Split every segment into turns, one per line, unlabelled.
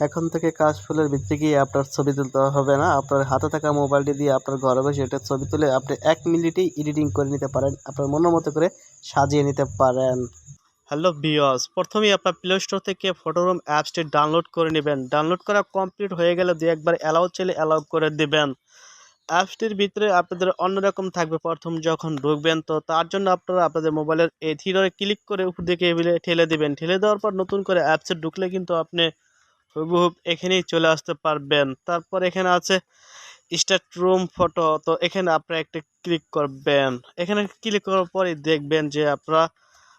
এখন থেকে কাশ ফুলের ভিতরে গিয়ে আপনার ছবি তুলতে হবে না। আপনার হাতে থাকা মোবাইলটি দিয়ে আপনার ঘরে বসে এটা ছবি তুলে আপনি এক মিনিটেই এডিটিং করে নিতে পারেন। আপনার মনের মতো করে সাজিয়ে নিতে পারেন। হ্যালো বিয়স প্রথমেই আপনার প্লে স্টোর থেকে ফটোরুম অ্যাপসটি ডাউনলোড করে নেবেন। ডাউনলোড করা কমপ্লিট হয়ে গেলে দু একবার অ্যালাউ চলে অ্যালাউ করে দেবেন। অ্যাপসটির ভিতরে আপনাদের অন্যরকম থাকবে। প্রথম যখন ঢুকবেন তো তার জন্য আপনারা আপনাদের মোবাইলের এই থ্রিডরে ক্লিক করে উপর দিকে ঠেলে দেবেন। ঠেলে দেওয়ার পর নতুন করে অ্যাপসে ঢুকলে কিন্তু আপনি হুবহুব এখানেই চলে আসতে পারবেন। তারপর এখানে আছে স্টার্ট রুম ফটো তো এখানে আপনারা একটা ক্লিক করবেন। এখানে ক্লিক করার পরেই দেখবেন যে আপনারা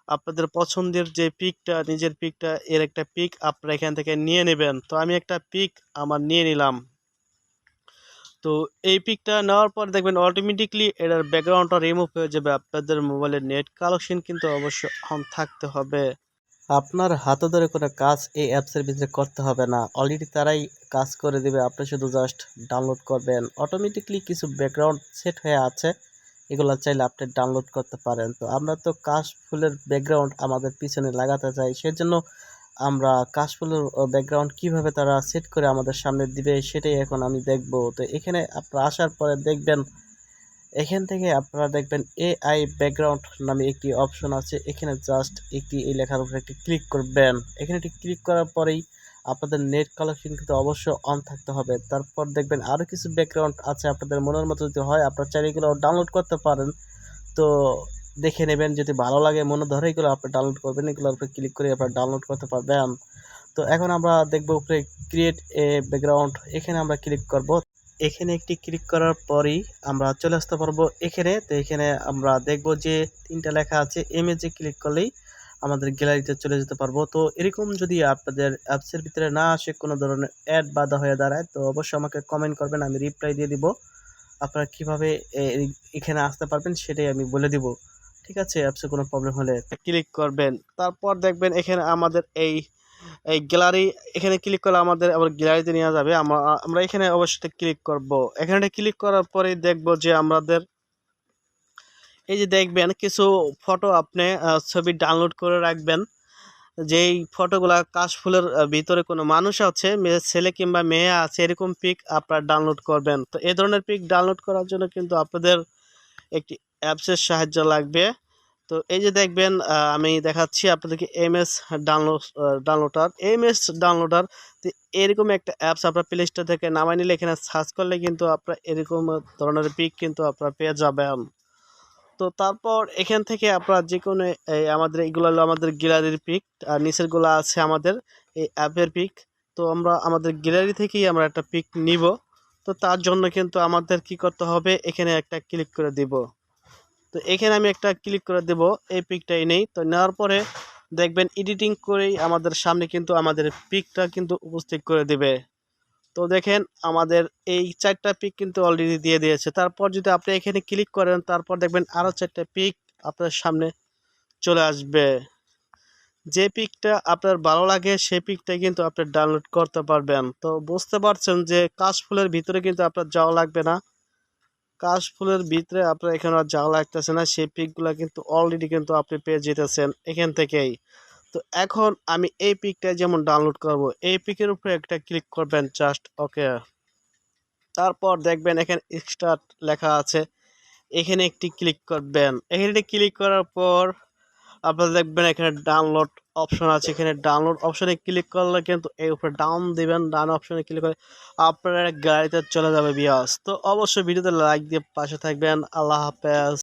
আপনাদের পছন্দের যে পিকটা নিজের পিকটা এর একটা পিক আপনারা এখান থেকে নিয়ে নেবেন। তো আমি একটা পিক আমার নিয়ে নিলাম। তো এই পিকটা নেওয়ার পর দেখবেন অটোমেটিকলি এটার ব্যাকগ্রাউন্ডটা রিমুভ হয়ে যাবে। আপনাদের মোবাইলের নেট কালেকশন কিন্তু অবশ্যই অন থাকতে হবে। আপনার হাতে ধরে কোনো কাজ এই অ্যাপসের ভিতরে করতে হবে না। অলরেডি তারাই কাজ করে দেবে, আপনি শুধু জাস্ট ডাউনলোড করবেন। অটোমেটিকলি কিছু ব্যাকগ্রাউন্ড সেট হয়ে আছে, এগুলো চাইলে আপনি ডাউনলোড করতে পারেন। তো আমরা তো কাশ ফুলের ব্যাকগ্রাউন্ড আমাদের পিছনে লাগাতে চাই, সেজন্য আমরা কাশফুলের ব্যাকগ্রাউন্ড কীভাবে তারা সেট করে আমাদের সামনে দিবে সেটাই এখন আমি দেখব। তো এখানে আপনারা আসার পরে দেখবেন এখান থেকে আপনারা দেখবেন এআই ব্যাকগ্রাউন্ড নামে একটি অপশন আছে। এখানে জাস্ট একটি এই লেখার উপরে একটি ক্লিক করবেন। এখানে একটি ক্লিক করার পরেই আপনাদের নেট কালেকশন কিন্তু অবশ্যই অন থাকতে হবে। তারপর দেখবেন আরও কিছু ব্যাকগ্রাউন্ড আছে আপনাদের মনের মতো যদি হয়, আপনার চাইলে এগুলো ডাউনলোড করতে পারেন। তো দেখে নেবেন, যদি ভালো লাগে, মনে ধরে এগুলো আপনি ডাউনলোড করবেন, এগুলোর উপরে ক্লিক করে আপনার ডাউনলোড করতে পারবেন। তো এখন আমরা দেখব উপরে ক্রিয়েট এ ব্যাকগ্রাউন্ড এখানে আমরা ক্লিক করব। এখানে একটি ক্লিক করার পরই আমরা চলে আসতে পারব এখানে। তো এখানে আমরা দেখব যে তিনটা লেখা আছে ইমেজে ক্লিক করলেই আমাদের গ্যালারিতে চলে যেতে পারব। তো এরকম যদি আপনাদের অ্যাপসের ভিতরে না আসে কোনো ধরনের অ্যাড বাধা হয়ে দাঁড়ায়, তো অবশ্যই আমাকে কমেন্ট করবেন, আমি রিপ্লাই দিয়ে দিব। আপনারা কীভাবে এখানে আসতে পারবেন সেটাই আমি বলে দিব। ঠিক আছে অ্যাপসে কোনো প্রবলেম হলে ক্লিক করবেন। তারপর দেখবেন এখানে আমাদের এই এই গ্যালারি এখানে ক্লিক করলে আমাদের আবার গ্যালারিতে নেওয়া যাবে। আমরা এখানে অবশ্যই ক্লিক করব। এখানে ক্লিক করার পরে দেখব যে আমাদের, এই যে দেখবেন কিছু ফটো আপনি ছবি ডাউনলোড করে রাখবেন। যেই ফটোগুলা কাশফুলের ভিতরে কোনো মানুষ আছে মেয়ে ছেলে কিংবা মেয়ে আছে, এরকম পিক আপনারা ডাউনলোড করবেন। তো এই ধরনের পিক ডাউনলোড করার জন্য কিন্তু আপনাদের একটি অ্যাপসের সাহায্য লাগবে। তো এই যে দেখবেন আমি দেখাচ্ছি আপনাদেরকে M S download downloader M S downloader তো এরকম একটা অ্যাপস আপনার প্লে স্টোর থেকে নামাই নিলে এখানে সার্চ করলে কিন্তু আপনার এরকম ধরনের পিক কিন্তু আপনার পেয়ে যাবেন। তো তারপর এখান থেকে আপনারা যে কোনো এই আমাদের এগুলো হলো আমাদের গ্যালারির পিক আর নিচেরগুলো আছে আমাদের এই অ্যাপের পিক তো আমরা আমাদের গ্যালারি থেকেই আমরা একটা পিক নিব। তো তার জন্য কিন্তু আমাদের কি করতে হবে? এখানে একটা ক্লিক করে দিব। তো এখানে আমি একটা ক্লিক করে দেব, এই পিকটাই নেই। তো নেওয়ার পরে দেখবেন এডিটিং করেই আমাদের সামনে কিন্তু আমাদের পিকটা কিন্তু উপস্থিত করে দেবে। তো দেখেন আমাদের এই চারটা পিক কিন্তু অলরেডি দিয়ে দিয়েছে। তারপর যদি আপনি এখানে ক্লিক করেন, তারপর দেখবেন আরও চারটা পিক আপনার সামনে চলে আসবে। যে পিকটা আপনার ভালো লাগে, সেই পিকটা কিন্তু আপনি ডাউনলোড করতে পারবেন। তো বুঝতে পারছেন যে কাশফুলের ভিতরে কিন্তু আপনার যাওয়া লাগবে না। কাশফুলের ভিতরে আপনার এখানে আর যাওয়া লাগতেছে না, সেই পিকগুলো কিন্তু অলরেডি কিন্তু আপনি পেয়ে যেতেছেন এখান থেকেই। তো এখন আমি এই পিকটা যেমন ডাউনলোড করব, এই পিকের উপরে একটা ক্লিক করবেন জাস্ট ওকে তারপর দেখবেন এখানে স্টার্ট লেখা আছে, এখানে একটি ক্লিক করবেন। এখানে ক্লিক করার পর আপনারা দেখবেন এখানে ডাউনলোড অপশন আছে। এখানে ডাউনলোড অপশনে ক্লিক করলে কিন্তু এই উপরে ডাউন দেবেন ডাউন অপশনে ক্লিক করে আপনার গাড়িতে চলে যাবে বিয়াস তো অবশ্যই ভিডিওতে লাইক দিয়ে পাশে থাকবেন। আল্লাহ হাফেজ।